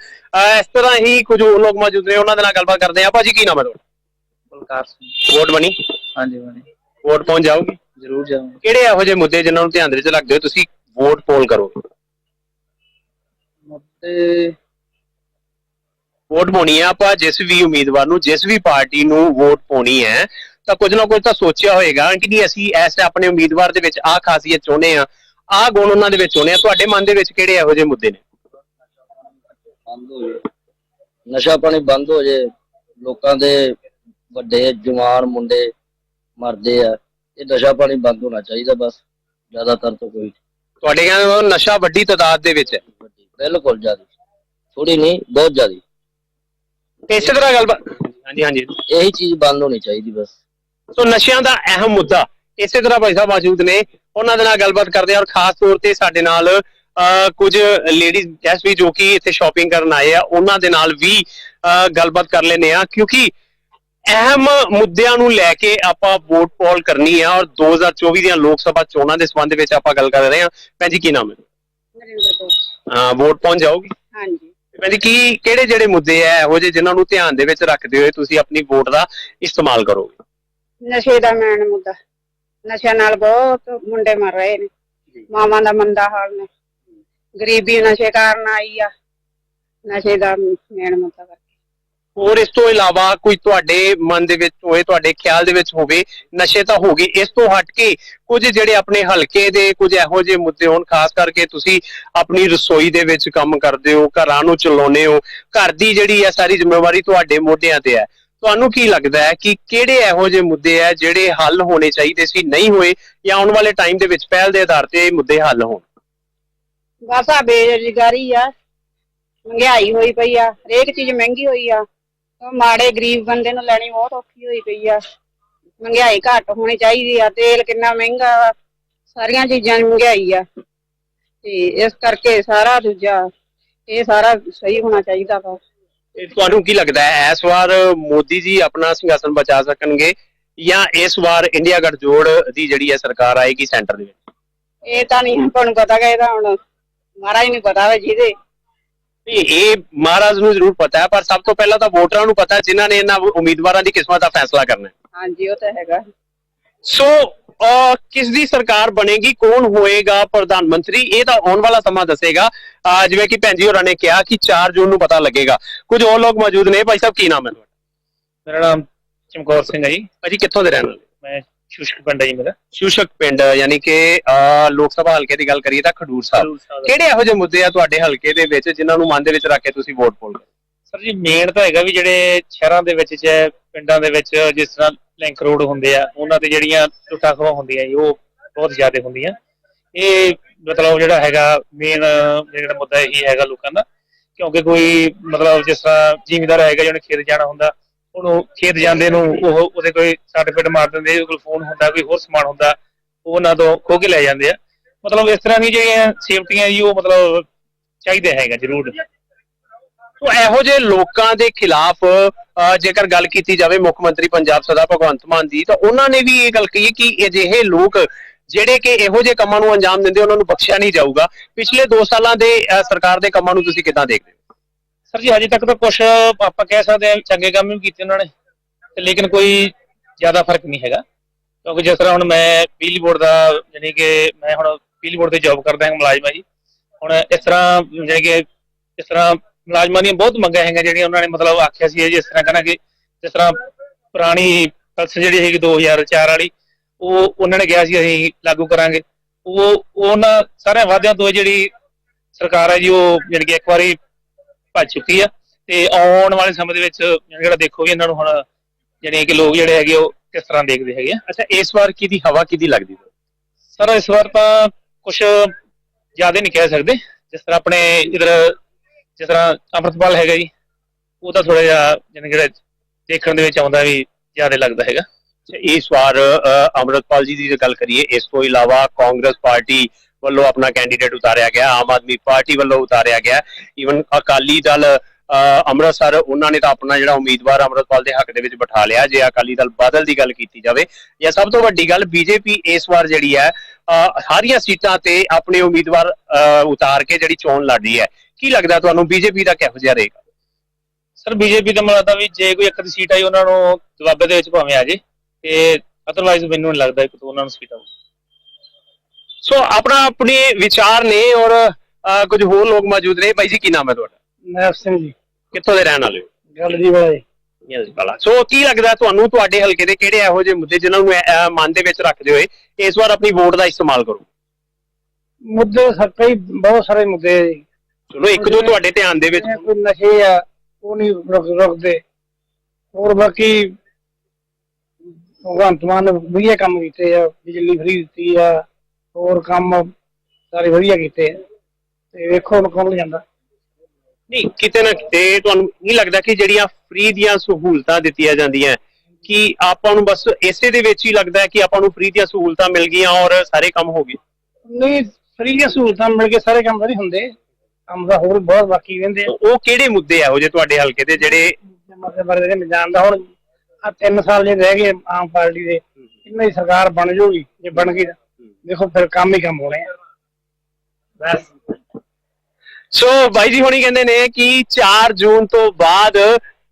ਇਸ ਤਰ੍ਹਾਂ ਹੀ ਕੁਝ ਹੋਰ ਲੋਕ ਮੌਜੂਦ ਨੇ ਉਹਨਾਂ ਦੇ ਨਾਲ ਗੱਲਬਾਤ ਕਰਦੇ ਆ ਭਾਜੀ ਕੀ ਨਾਮ ਹੈ ਤੁਹਾਡਾ? ਬਲਕਾਰ ਸਿੰਘ। ਵੋਟ ਬਣੀ? ਹਾਂਜੀ ਬਣੀ। ਵੋਟ ਪਹੁੰਚ ਜਾਓਗੇ ਜ਼ਰੂਰ ਜਾਵਾਂਗੇ ਕਿਹੜੇ ਇਹੋ ਜਿਹੇ ਮੁੱਦੇ ਜਿਨ੍ਹਾਂ ਨੂੰ ਧਿਆਨ ਦੇ ਵਿੱਚ ਰੱਖਦੇ ਹੋ ਤੁਸੀਂ? ਵੋਟ ਪੋਲ ਕਰੋਗੇ ਤੇ ਵੋਟ ਪਾਉਣੀ ਹੈ। ਆਪਾਂ ਜਿਸ ਵੀ ਉਮੀਦਵਾਰ ਨੂੰ ਜਿਸ ਵੀ ਪਾਰਟੀ ਨੂੰ ਵੋਟ ਪਾਉਣੀ ਹੈ ਤਾਂ ਕੁਝ ਨਾ ਕੁਝ ਤਾਂ ਸੋਚਿਆ ਹੋਏਗਾ। ਕਿ ਨਹੀਂ ਅਸੀਂ ਐਸੇ ਆਪਣੇ ਉਮੀਦਵਾਰ ਦੇ ਵਿੱਚ ਆਹ ਖਾਸੀਅਤ ਚਾਹੁੰਦੇ ਆ ਆਹ ਗੁਣ ਉਹਨਾਂ ਦੇ ਵਿੱਚ ਚਾਹੁੰਦੇ ਆ ਤੁਹਾਡੇ ਮਨ ਦੇ ਵਿੱਚ ਕਿਹੜੇ ਇਹੋ ਜਿਹੇ ਮੁੱਦੇ ਨੇ? ਨਸ਼ਾ ਪਾਣੀ ਬੰਦ ਹੋ ਜੇ। ਲੋਕਾਂ ਦੇ ਵੱਡੇ ਜਵਾਨ ਮੁੰਡੇ ਮਰਦੇ ਆ। ਇਹ ਨਸ਼ਾ ਪਾਣੀ ਬੰਦ ਹੋਣਾ ਚਾਹੀਦਾ ਬਸ। ਜ਼ਿਆਦਾਤਰ ਤਾਂ ਕੋਈ ਤੁਹਾਡੇ ਕਹਿੰਦੇ ਨਸ਼ਾ ਵੱਡੀ ਤਾਦਾਦ ਦੇ ਵਿੱਚ ਹੈ। ਬਿਲਕੁਲ ਜ਼ਿਆਦਾ। ਥੋੜੀ ਨਹੀਂ ਬਹੁਤ ਜ਼ਿਆਦਾ। ਤੇ ਇਸੇ ਤਰ੍ਹਾਂ ਗੱਲਬਾਤ ਹਾਂਜੀ ਹਾਂਜੀ। ਇਹੀ ਚੀਜ਼ ਬੰਦ ਹੋਣੀ ਚਾਹੀਦੀ ਬਸ। ਸੋ ਨਸ਼ਿਆਂ ਦਾ ਅਹਿਮ ਮੁੱਦਾ ਇਸੇ ਤਰ੍ਹਾਂ ਭਾਈ ਸਾਹਿਬ ਮੌਜੂਦ ਨੇ ਉਹਨਾਂ ਦੇ ਨਾਲ ਗੱਲਬਾਤ ਕਰਦੇ ਆ ਔਰ ਖਾਸ ਤੌਰ ਤੇ ਸਾਡੇ ਨਾਲ ਕੁਝ ਲੇਡੀਜ਼ ਗੈਸਟ ਵੀ ਜੋ ਕਿ ਇੱਥੇ ਸ਼ਾਪਿੰਗ ਕਰਨ ਆਏ ਆ ਉਹਨਾਂ ਦੇ ਨਾਲ ਵੀ ਗੱਲਬਾਤ ਕਰ ਲੈਨੇ ਆ ਕਿਉਂਕਿ ਅਹਿਮ ਮੁੱਦਿਆਂ ਨੂੰ ਲੈ ਕੇ ਆਪਾਂ ਵੋਟ ਪੋਲ ਕਰਨੀ ਆ ਔਰ 2024 ਦੀਆਂ ਲੋਕ ਸਭਾ ਚੋਣਾਂ ਦੇ ਸੰਬੰਧ ਵਿੱਚ ਆਪਾਂ ਗੱਲ ਕਰ ਰਹੇ ਆ ਭੈਣ ਜੀ ਕੀ ਨਾਮ ਹੈ? ਨਰਿੰਦਰ ਕੌਰ। ਅਹ, ਵੋਟ ਪਹੁੰਚ ਜਾਓਗੀ? ਹਾਂਜੀ। ਭੈਣ ਜੀ ਕੀ ਕਿਹੜੇ ਜਿਹੜੇ ਮੁੱਦੇ ਆ ਇਹੋ ਜਿਹੇ ਜਿਨ੍ਹਾਂ ਨੂੰ ਧਿਆਨ ਦੇ ਵਿੱਚ ਰੱਖਦੇ ਹੋਏ ਤੁਸੀਂ ਆਪਣੀ ਵੋਟ ਦਾ ਇਸਤੇਮਾਲ ਕਰੋਗੇ? ਨਸ਼ੇ ਦਾ ਮੈਨ ਮੁੱਦਾ। ਨਸ਼ਿਆਂ ਨਾਲ ਬਹੁਤ ਮੁੰਡੇ ਮਰ ਰਹੇ ਨੇ। ਮਾਵਾਂ ਦਾ ਮੰਦਾ ਹਾਲ ਨੇ। ਗਰੀਬੀ ਨਸ਼ੇ ਕਾਰਨ ਆਈ ਆ। ਨਸ਼ੇ ਦਾ ਮੈਨ ਮੁੱਦਾ ਹੋਰ ਇਸ ਤੋਂ ਇਲਾਵਾ ਕੋਈ ਤੁਹਾਡੇ ਮਨ ਦੇ ਵਿੱਚ ਹੋਏ ਤੁਹਾਡੇ ਖਿਆਲ ਦੇ ਵਿੱਚ ਹੋਵੇ, ਨਸ਼ੇ ਤਾਂ ਹੋ ਗਏ, ਇਸ ਤੋਂ ਹਟ ਕੇ ਕੁਝ ਜਿਹੜੇ ਆਪਣੇ ਹਲਕੇ ਦੇ ਕੁਝ ਇਹੋ ਜਿਹੇ ਮੁੱਦੇ ਹੋਣ, ਖਾਸ ਕਰਕੇ ਤੁਸੀਂ ਆਪਣੀ ਰਸੋਈ ਦੇ ਵਿੱਚ ਕੰਮ ਕਰਦੇ ਹੋ, ਘਰਾਂ ਨੂੰ ਚਲਾਉਂਦੇ ਹੋ, ਘਰ ਦੀ ਜਿਹੜੀ ਹੈ ਸਾਰੀ ਜ਼ਿੰਮੇਵਾਰੀ ਤੁਹਾਡੇ ਮੋਢਿਆਂ ਤੇ ਹੈ। ਤੁਹਾਨੂੰ ਕੀ ਲੱਗਦਾ ਹੈ ਕਿ ਕਿਹੜੇ ਇਹੋ ਜਿਹੇ ਮੁੱਦੇ ਹੈ ਜਿਹੜੇ ਹੱਲ ਹੋਣੇ ਚਾਹੀਦੇ ਸੀ, ਨਹੀਂ ਹੋਏ ਜਾਂ ਆਉਣ ਵਾਲੇ ਟਾਈਮ ਦੇ ਵਿੱਚ ਪਹਿਲ ਦੇ ਆਧਾਰ ਤੇ ਇਹ ਮੁੱਦੇ ਹੱਲ ਹੋਣ? ਬਸ ਆ ਬੇਰੁਜ਼ਗਾਰੀ ਆ, ਮਹਿੰਗਾਈ ਹੋਈ ਪਈ ਆ, ਹਰੇਕ ਚੀਜ਼ ਮਹਿੰਗੀ ਹੋਈ ਆ। ਮਾੜੇ ਗਰੀਬ ਬੰਦੇ ਨੂੰ ਲੈਣੀ ਬਹੁਤ ਔਖੀ ਹੋਈ ਪਈ ਆ। ਮਹਿੰਗਾਈ ਘੱਟ ਹੋਣੀ ਚਾਹੀਦੀ ਆ ਤੇਲ ਕਿੰਨਾ ਮਹਿੰਗਾ ਵਾ ਸਾਰੀਆਂ ਚੀਜ਼ਾਂ ਦੀ ਮਹਿੰਗਾਈ ਆ। ਤੇ ਇਸ ਕਰਕੇ ਸਾਰਾ ਦੂਜਾ ਇਹ ਸਾਰਾ ਸਹੀ ਹੋਣਾ ਚਾਹੀਦਾ ਵਾ। ਤੇ ਤੁਹਾਨੂੰ ਕੀ ਲੱਗਦਾ ਹੈ ਇਸ ਵਾਰ ਮੋਦੀ ਜੀ ਆਪਣਾ ਸਿੰਘਾਸਨ ਬਚਾ ਸਕਣਗੇ ਜਾਂ ਇਸ ਵਾਰ ਇੰਡੀਆ ਗੱਠਜੋੜ ਦੀ ਜਿਹੜੀ ਹੈ ਸਰਕਾਰ ਆਏਗੀ ਸੈਂਟਰ ਦੇ ਵਿੱਚ? ਇਹ ਤਾਂ ਨਹੀਂ ਆਪਾਂ ਨੂੰ ਪਤਾ ਕਿ ਇਹਦਾ ਹੁਣ ਮਹਾਰਾਜ ਨੂੰ ਪਤਾ ਵਾ ਜਿਹਦੇ। ਇਹ ਮਹਾਰਾਜ ਨੂੰ ਜ਼ਰੂਰ ਪਤਾ ਹੈ ਪਰ ਸਭ ਤੋਂ ਪਹਿਲਾਂ ਤਾਂ ਵੋਟਰਾਂ ਨੂੰ ਪਤਾ ਹੈ ਜਿਨ੍ਹਾਂ ਨੇ ਇਹਨਾਂ ਉਮੀਦਵਾਰਾਂ ਦੀ ਕਿਸਮਤ ਦਾ ਫੈਸਲਾ ਕਰਨਾ ਹੈ। ਹਾਂਜੀ ਉਹ ਤਾਂ ਹੈਗਾ। ਸੋ ਕਿਸ ਦੀ ਸਰਕਾਰ ਬਣੇਗੀ ਕੌਣ ਹੋਏਗਾ ਪ੍ਰਧਾਨ ਮੰਤਰੀ ਇਹ ਤਾਂ ਆਉਣ ਵਾਲਾ ਸਮਾਂ ਦੱਸੇਗਾ। ਜਿਵੇਂ ਕਿ ਭੈਣ ਜੀ ਹੋਰਾਂ ਨੇ ਕਿਹਾ ਕਿ 4 ਜੂਨ ਨੂੰ ਪਤਾ ਲੱਗੇਗਾ। ਕੁਝ ਹੋਰ ਲੋਕ ਮੌਜੂਦ ਨੇ ਭਾਈ ਸਾਹਿਬ ਕੀ ਨਾਮ ਹੈ ਤੁਹਾਡਾ? ਮੇਰਾ ਨਾਮ ਚਮਕੌਰ ਸਿੰਘ ਹੈ ਜੀ। ਭਾਜੀ ਕਿੱਥੋਂ ਦੇ ਰਹਿਣ ਵਾਲੇ? ਮੈਂ ਸ਼ੁਸ਼ਕ ਪਿੰਡ ਹੈ ਜੀ ਮੇਰਾ। ਸ਼ੂਸ਼ਕ ਪਿੰਡ ਯਾਨੀ ਕਿ ਅਹ, ਲੋਕ ਸਭਾ ਹਲਕੇ ਦੀ ਗੱਲ ਕਰੀਏ ਤਾਂ ਖਡੂਰ ਸਾਹਿਬ। ਕਿਹੜੇ ਇਹੋ ਜਿਹੇ ਮੁੱਦੇ ਆ ਤੁਹਾਡੇ ਹਲਕੇ ਦੇ ਵਿੱਚ ਜਿਨ੍ਹਾਂ ਨੂੰ ਮਨ ਦੇ ਵਿੱਚ ਰੱਖ ਕੇ ਤੁਸੀਂ ਵੋਟ ਪਾਉਂਦੇ ਸਰ ਜੀ ਮੇਨ ਤਾਂ ਹੈਗਾ ਵੀ ਜਿਹੜੇ ਸ਼ਹਿਰਾਂ ਦੇ ਵਿੱਚ ਚਾਹੇ ਪਿੰਡਾਂ ਦੇ ਵਿੱਚ ਜਿਸ ਤਰ੍ਹਾਂ ਲਿੰਕ ਰੋਡ ਹੁੰਦੇ ਆ ਉਹਨਾਂ ਤੇ ਜਿਹੜੀਆਂ ਲੁੱਟਾਂ ਖੋਹਾਂ ਹੁੰਦੀਆਂ ਜੀ ਉਹ ਬਹੁਤ ਜ਼ਿਆਦਾ ਹੁੰਦੀਆਂ। ਇਹ ਮਤਲਬ ਜਿਹੜਾ ਹੈਗਾ ਮੇਨ ਜਿਹੜਾ ਮੁੱਦਾ ਇਹੀ ਹੈਗਾ ਲੋਕਾਂ ਦਾ। ਕਿਉਂਕਿ ਕੋਈ ਮਤਲਬ ਜਿਸ ਤਰ੍ਹਾਂ ਜ਼ਿਮੀਦਾਰ ਹੈਗਾ ਜਿਹਨੇ ਖੇਤ ਜਾਣਾ ਹੁੰਦਾ ਉਹਨੂੰ ਖੇਤ ਜਾਂਦੇ ਨੂੰ ਉਹ ਉਹਦੇ ਕੋਈ ਸਰਟੀਫਿਕੇਟ ਮਾਰ ਦਿੰਦੇ, ਉਹਦੇ ਫੋਨ ਹੁੰਦਾ, ਕੋਈ ਹੋਰ ਸਮਾਨ ਹੁੰਦਾ, ਉਹ ਉਹਨਾਂ ਤੋਂ ਖੋ ਕੇ ਲੈ ਜਾਂਦੇ ਆ। ਮਤਲਬ ਇਸ ਤਰ੍ਹਾਂ ਦੀ ਜਿਹੜੀਆਂ ਸੇਫਟੀਆਂ ਜੀ, ਉਹ ਮਤਲਬ ਚਾਹੀਦਾ ਹੈਗਾ ਜ਼ਰੂਰ। ਸੋ ਇਹੋ ਜਿਹੇ ਲੋਕਾਂ ਦੇ ਖਿਲਾਫ ਜੇਕਰ ਗੱਲ ਕੀਤੀ ਜਾਵੇ ਮੁੱਖ ਮੰਤਰੀ ਪੰਜਾਬ ਸਦਾ ਭਗਵੰਤ ਮਾਨ ਦੀ, ਤਾਂ ਉਹਨਾਂ ਨੇ ਵੀ ਇਹ ਗੱਲ ਕਹੀ ਕਿ ਅਜਿਹੇ ਲੋਕ ਜਿਹੜੇ ਕਿ ਇਹੋ ਜਿਹੇ ਕੰਮਾਂ ਨੂੰ ਅੰਜਾਮ ਦਿੰਦੇ, ਉਹਨਾਂ ਨੂੰ ਬਖਸ਼ਿਆ ਨਹੀਂ ਜਾਊਗਾ। ਪਿਛਲੇ 2 ਸਾਲਾਂ ਦੇ ਸਰਕਾਰ ਦੇ ਕੰਮਾਂ ਨੂੰ ਤੁਸੀਂ ਕਿੱਦਾਂ ਦੇਖਦੇ ਹੋ? ਸਰ ਜੀ, ਹਜੇ ਤੱਕ ਤਾਂ ਕੁਝ ਆਪਾਂ ਕਹਿ ਸਕਦੇ ਹਾਂ ਚੰਗੇ ਕੰਮ ਵੀ ਕੀਤੇ ਉਹਨਾਂ ਨੇ, ਤੇ ਲੇਕਿਨ ਕੋਈ ਜ਼ਿਆਦਾ ਫ਼ਰਕ ਨਹੀਂ ਹੈਗਾ। ਕਿਉਂਕਿ ਜਿਸ ਤਰ੍ਹਾਂ ਹੁਣ ਮੈਂ ਬਿਜਲੀ ਬੋਰਡ ਦਾ, ਯਾਨੀ ਕਿ ਮੈਂ ਹੁਣ ਬਿਜਲੀ ਬੋਰਡ ਤੇ ਜੌਬ ਕਰਦਾ ਹਾਂ ਮੁਲਾਜ਼ਮ ਹਾਂ ਜੀ ਹੁਣ ਇਸ ਤਰ੍ਹਾਂ, ਯਾਨੀ ਕਿ ਇਸ ਤਰ੍ਹਾਂ ਮੁਲਾਜ਼ਮਾਂ ਦੀਆਂ ਬਹੁਤ ਮੰਗਾਂ ਹੈਗੀਆਂ ਜਿਹੜੀਆਂ ਉਹਨਾਂ ਨੇ ਮਤਲਬ ਆਖਿਆ ਸੀ ਜੀ ਇਸ ਤਰ੍ਹਾਂ ਕਰਾਂਗੇ ਜਿਸ ਤਰ੍ਹਾਂ ਪੁਰਾਣੀ ਪੈਨਸ਼ਨ ਜਿਹੜੀ ਹੈਗੀ 2004 ਵਾਲੀ, ਉਹ ਉਹਨਾਂ ਨੇ ਕਿਹਾ ਸੀ ਅਸੀਂ ਲਾਗੂ ਕਰਾਂਗੇ। ਉਹ ਉਹਨਾਂ ਸਾਰਿਆਂ ਵਾਅਦਿਆਂ ਤੋਂ ਜਿਹੜੀ ਸਰਕਾਰ ਹੈ ਜੀ, ਉਹ ਯਾਨੀ ਕਿ ਇੱਕ ਵਾਰੀ ਭੱਜ ਚੁੱਕੀ ਆ। ਤੇ ਆਉਣ ਵਾਲੇ ਸਮੇਂ ਦੇ ਵਿੱਚ ਜਿਹੜਾ ਦੇਖੋ ਇਹਨਾਂ ਨੂੰ ਹੁਣ ਜਿਹੜੇ ਕਿ ਲੋਕ ਜਿਹੜੇ ਹੈਗੇ ਉਹ ਕਿਸ ਤਰ੍ਹਾਂ ਦੇਖਦੇ ਹੈਗੇ ਆ। ਅੱਛਾ ਇਸ ਵਾਰ ਕਿਹਦੀ ਹਵਾ ਕਿਹਦੀ ਲੱਗਦੀ? ਸਰ ਇਸ ਵਾਰ ਤਾਂ ਕੁਝ ਜ਼ਿਆਦਾ ਨਹੀਂ ਕਹਿ ਸਕਦੇ। ਜਿਸ ਤਰ੍ਹਾਂ ਆਪਣੇ ਇਧਰ ਜਿਸ ਤਰ੍ਹਾਂ ਅੰਮ੍ਰਿਤਪਾਲ ਹੈਗਾ ਜੀ ਉਹ ਤਾਂ ਥੋੜਾ ਜਿਹਾ ਜਾਣੀ ਜਿਹੜਾ ਦੇਖਣ ਦੇ ਵਿੱਚ ਆਉਂਦਾ ਵੀ ਜ਼ਿਆਦਾ ਲੱਗਦਾ ਹੈਗਾ। ਇਸ ਵਾਰ ਅ, ਅੰਮ੍ਰਿਤਪਾਲ ਜੀ ਦੀ ਜੇ ਗੱਲ ਕਰੀਏ ਇਸ ਤੋਂ ਇਲਾਵਾ ਕਾਂਗਰਸ ਪਾਰਟੀ ਵੱਲੋਂ ਆਪਣਾ ਕੈਂਡੀਡੇਟ ਉਤਾਰਿਆ ਗਿਆ, ਆਮ ਆਦਮੀ ਪਾਰਟੀ ਵੱਲੋਂ ਉਤਾਰਿਆ ਗਿਆ। ਈਵਨ ਅਕਾਲੀ ਦਲ ਅੰਮ੍ਰਿਤਸਰ, ਉਹਨਾਂ ਨੇ ਤਾਂ ਆਪਣਾ ਜਿਹੜਾ ਉਮੀਦਵਾਰ ਅੰਮ੍ਰਿਤਪਾਲ ਦੇ ਹੱਕ ਦੇ ਵਿੱਚ ਬਿਠਾ ਲਿਆ। ਜੇ ਅਕਾਲੀ ਦਲ ਬਾਦਲ ਦੀ ਗੱਲ ਕੀਤੀ ਜਾਵੇ, ਜਾਂ ਸਭ ਤੋਂ ਵੱਡੀ ਗੱਲ ਬੀਜੇਪੀ ਇਸ ਵਾਰ ਜਿਹੜੀ ਹੈ ਸਾਰੀਆਂ ਸੀਟਾਂ ਤੇ ਆਪਣੇ ਉਮੀਦਵਾਰ ਉਤਾਰ ਕੇ ਜਿਹੜੀ ਚੋਣ ਲੜ ਰਹੀ ਹੈ। ਕੀ ਲੱਗਦਾ ਤੁਹਾਨੂੰ ਬੀਜੇਪੀ ਦਾ ਕਿਹੋ ਜਿਹਾ ਰਹੇਗਾ? ਸਰ, ਬੀਜੇਪੀ ਦਾ ਮਤਲਬ ਵੀ ਜੇ ਕੋਈ ਇੱਕ ਦੀ ਸੀਟ ਆਈ, ਉਹਨਾਂ ਨੂੰ ਦੁਆਬੇ ਦੇ ਵਿੱਚ ਭਾਵੇਂ ਆ ਜੇ। ਤੇ ਅਦਰਵਾਈਜ਼ ਮੈਨੂੰ ਨਹੀਂ ਲੱਗਦਾ ਕਿ ਉਹਨਾਂ ਨੂੰ ਸੀਟ ਆਊ ਸੋ ਆਪਣਾ ਆਪਣੇ ਵਿਚਾਰ ਨੇ ਔਰ ਕੁਝ ਹੋਰ ਲੋਕ ਮੌਜੂਦ ਨੇ। ਬਾਈ ਜੀ ਕੀ ਨਾਮ ਹੈ ਤੁਹਾਡਾ? ਨੈਬ ਸਿੰਘ ਜੀ। ਕਿੱਥੋਂ ਦੇ ਰਹਿਣ ਵਾਲੇ ਹੋ? ਗੱਲ ਜੀ। ਵਾਲਾ ਜੀ ਯੈਸ ਬਾਲਾ ਸੋ ਕੀ ਲੱਗਦਾ ਤੁਹਾਨੂੰ ਤੁਹਾਡੇ ਹਲਕੇ ਦੇ ਕਿਹੜੇ ਇਹੋ ਜਿਹੇ ਮੁੱਦੇ ਜਿਨ੍ਹਾਂ ਨੂੰ ਮਨ ਦੇ ਵਿੱਚ ਰੱਖਦੇ ਹੋਏ ਇਸ ਵਾਰ ਆਪਣੀ ਵੋਟ ਦਾ ਇਸਤੇਮਾਲ ਕਰੋ? ਮੁੱਦੇ ਸਰ ਕਈ ਬਹੁਤ ਸਾਰੇ ਮੁੱਦੇ ਆ ਜੀ। ਚਲੋ ਇੱਕ ਦੋ ਤੁਹਾਡੇ ਧਿਆਨ ਦੇ ਵਿੱਚ ਜਿਵੇਂ ਕੋਈ ਨਸ਼ੇ ਆ ਉਹ ਨਹੀਂ ਰੁਕ ਰੁਕਦੇ। ਹੋਰ ਬਾਕੀ ਭਗਵੰਤ ਮਾਨ ਨੇ ਵਧੀਆ ਕੰਮ ਕੀਤੇ ਆ ਬਿਜਲੀ ਫਰੀ ਦਿੱਤੀ ਆ। ਹੋਰ ਕੰਮ ਸਾਰੇ ਵਧੀਆ ਕੀਤੇ ਆ। ਤੇ ਵੇਖੋ ਹੁਣ ਕੌਣ ਜਾਂਦਾ ਨਹੀਂ ਕਿਤੇ ਨਾ ਕਿਤੇ ਤੁਹਾਨੂੰ ਨਹੀਂ ਲੱਗਦਾ ਕਿ ਜਿਹੜੀਆਂ ਫ੍ਰੀ ਦੀਆਂ ਸਹੂਲਤਾਂ ਦਿੱਤੀਆਂ ਜਾਂਦੀਆਂ ਕਿ ਆਪਾਂ ਨੂੰ ਬਸ ਇਸੇ ਦੇ ਵਿੱਚ ਹੀ ਲੱਗਦਾ ਹੈ ਕਿ ਆਪਾਂ ਨੂੰ ਫ੍ਰੀ ਦੀਆਂ ਸਹੂਲਤਾਂ ਮਿਲ ਗਈਆਂ ਔਰ ਸਾਰੇ ਕੰਮ ਹੋ ਗਏ? ਨਹੀਂ ਫਰੀ ਦੀਆਂ ਸਹੂਲਤਾਂ ਮਿਲ ਕੇ ਸਾਰੇ ਕੰਮ ਨਹੀਂ ਹੁੰਦੇ ਕੰਮ ਦਾ ਹੋਰ ਬਹੁਤ ਬਾਕੀ ਰਹਿੰਦੇ ਆ। ਉਹ ਕਿਹੜੇ ਮੁੱਦੇ ਇਹੋ ਜਿਹੇ ਤੁਹਾਡੇ ਹਲਕੇ ਦੇ ਜਿਹੜੇ ਮਸਲੇ ਬਾਰੇ ਨਹੀਂ ਜਾਣਦਾ। ਹੁਣ ਆ ਤਿੰਨ ਸਾਲ ਜੇ ਰਹਿ ਗਏ ਆਮ ਪਾਰਟੀ ਦੇ ਇਹਨਾਂ ਦੀ ਸਰਕਾਰ ਬਣ ਜਾਊਗੀ ਜੇ ਬਣ ਗਈ ਤਾਂ। ਦੇਖੋ ਫਿਰ ਕੰਮ ਹੀ ਕੰਮ ਹੋਣੇ ਆ। ਬਸ। ਸੋ ਬਾਈ ਜੀ ਹੁਣੀ ਕਹਿੰਦੇ ਨੇ ਕਿ 4 ਜੂਨ ਤੋਂ ਬਾਅਦ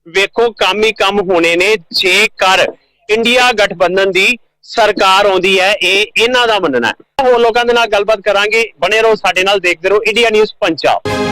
ਵੇਖੋ ਕੰਮ ਹੀ ਕੰਮ ਹੋਣੇ ਨੇ, ਜੇਕਰ ਇੰਡੀਆ ਗਠਬੰਧਨ ਦੀ ਸਰਕਾਰ ਆਉਂਦੀ ਹੈ, ਇਹ ਇਹਨਾਂ ਦਾ ਮੰਨਣਾ ਹੈ। ਹੋਰ ਲੋਕਾਂ ਦੇ ਨਾਲ ਗੱਲਬਾਤ ਕਰਾਂਗੇ। ਬਣੇ ਰਹੋ ਸਾਡੇ ਨਾਲ, ਦੇਖਦੇ ਰਹੋ ਇੰਡੀਆ ਨਿਊਜ਼ ਪੰਜਾਬ।